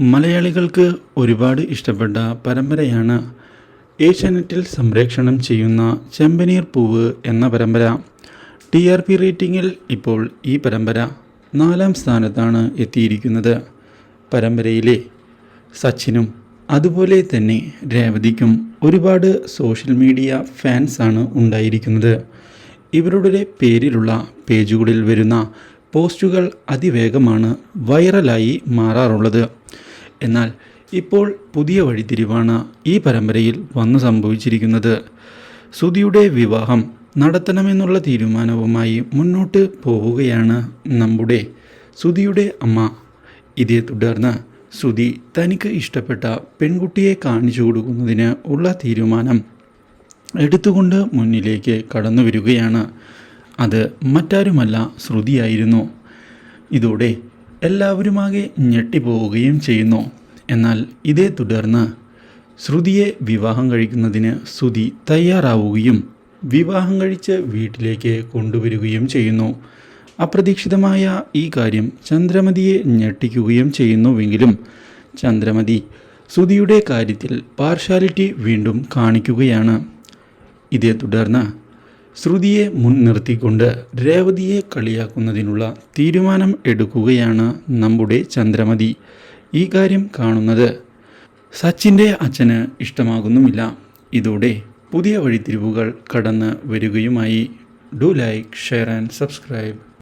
മലയാളികൾക്ക് ഒരുപാട് ഇഷ്ടപ്പെട്ട പരമ്പരയാണ് ഏഷ്യാനെറ്റിൽ സംപ്രേക്ഷണം ചെയ്യുന്ന ചെമ്പനീർ പൂവ് എന്ന പരമ്പര. ടി ആർ പി റേറ്റിംഗിൽ ഇപ്പോൾ ഈ പരമ്പര നാലാം സ്ഥാനത്താണ് എത്തിയിരിക്കുന്നത്. പരമ്പരയിലെ സച്ചിനും അതുപോലെ തന്നെ രേവതിക്കും ഒരുപാട് സോഷ്യൽ മീഡിയ ഫാൻസാണ് ഉണ്ടായിരിക്കുന്നത്. ഇവരുടെ പേരിലുള്ള പേജുകളിൽ വരുന്ന പോസ്റ്റുകൾ അതിവേഗമാണ് വൈറലായി മാറാറുള്ളത്. എന്നാൽ ഇപ്പോൾ പുതിയ വഴിതിരിവാണ് ഈ പരമ്പരയിൽ വന്നു സംഭവിച്ചിരിക്കുന്നത്. സുധിയുടെ വിവാഹം നടത്തണമെന്നുള്ള തീരുമാനവുമായി മുന്നോട്ട് പോവുകയാണ് നമ്മുടെ സുധിയുടെ അമ്മ. ഇതേ തുടർന്ന് സുധി തനിക്ക് ഇഷ്ടപ്പെട്ട പെൺകുട്ടിയെ കാണിച്ചു കൊടുക്കുന്നതിന് ഉള്ള തീരുമാനം എടുത്തുകൊണ്ട് മുന്നിലേക്ക് കടന്നു വരികയാണ്. അത് മറ്റാരുമല്ല ശ്രുതിയായിരുന്നു. ഇതോടെ എല്ലാവരുമാകെ ഞെട്ടിപ്പോവുകയും ചെയ്യുന്നു. എന്നാൽ ഇതേ തുടർന്ന് ശ്രുതിയെ വിവാഹം കഴിക്കുന്നതിന് ശ്രുതി തയ്യാറാവുകയും വിവാഹം കഴിച്ച് വീട്ടിലേക്ക് കൊണ്ടുവരികയും ചെയ്യുന്നു. അപ്രതീക്ഷിതമായ ഈ കാര്യം ചന്ദ്രമതിയെ ഞെട്ടിക്കുകയും ചെയ്യുന്നുവെങ്കിലും ചന്ദ്രമതി ശ്രുതിയുടെ കാര്യത്തിൽ പാർഷ്യാലിറ്റി വീണ്ടും കാണിക്കുകയാണ്. ഇതേ തുടർന്ന് ശ്രുതിയെ മുൻനിർത്തിക്കൊണ്ട് രേവതിയെ കളിയാക്കുന്നതിനുള്ള തീരുമാനം എടുക്കുകയാണ് നമ്മുടെ ചന്ദ്രമതി. ഈ കാര്യം കാണുന്നത് സച്ചിന്റെ അച്ഛന് ഇഷ്ടമാകുന്നുമില്ല. ഇതോടെ പുതിയ വഴിത്തിരിവുകൾ കടന്ന് വരികയുമായി. Do like share and subscribe.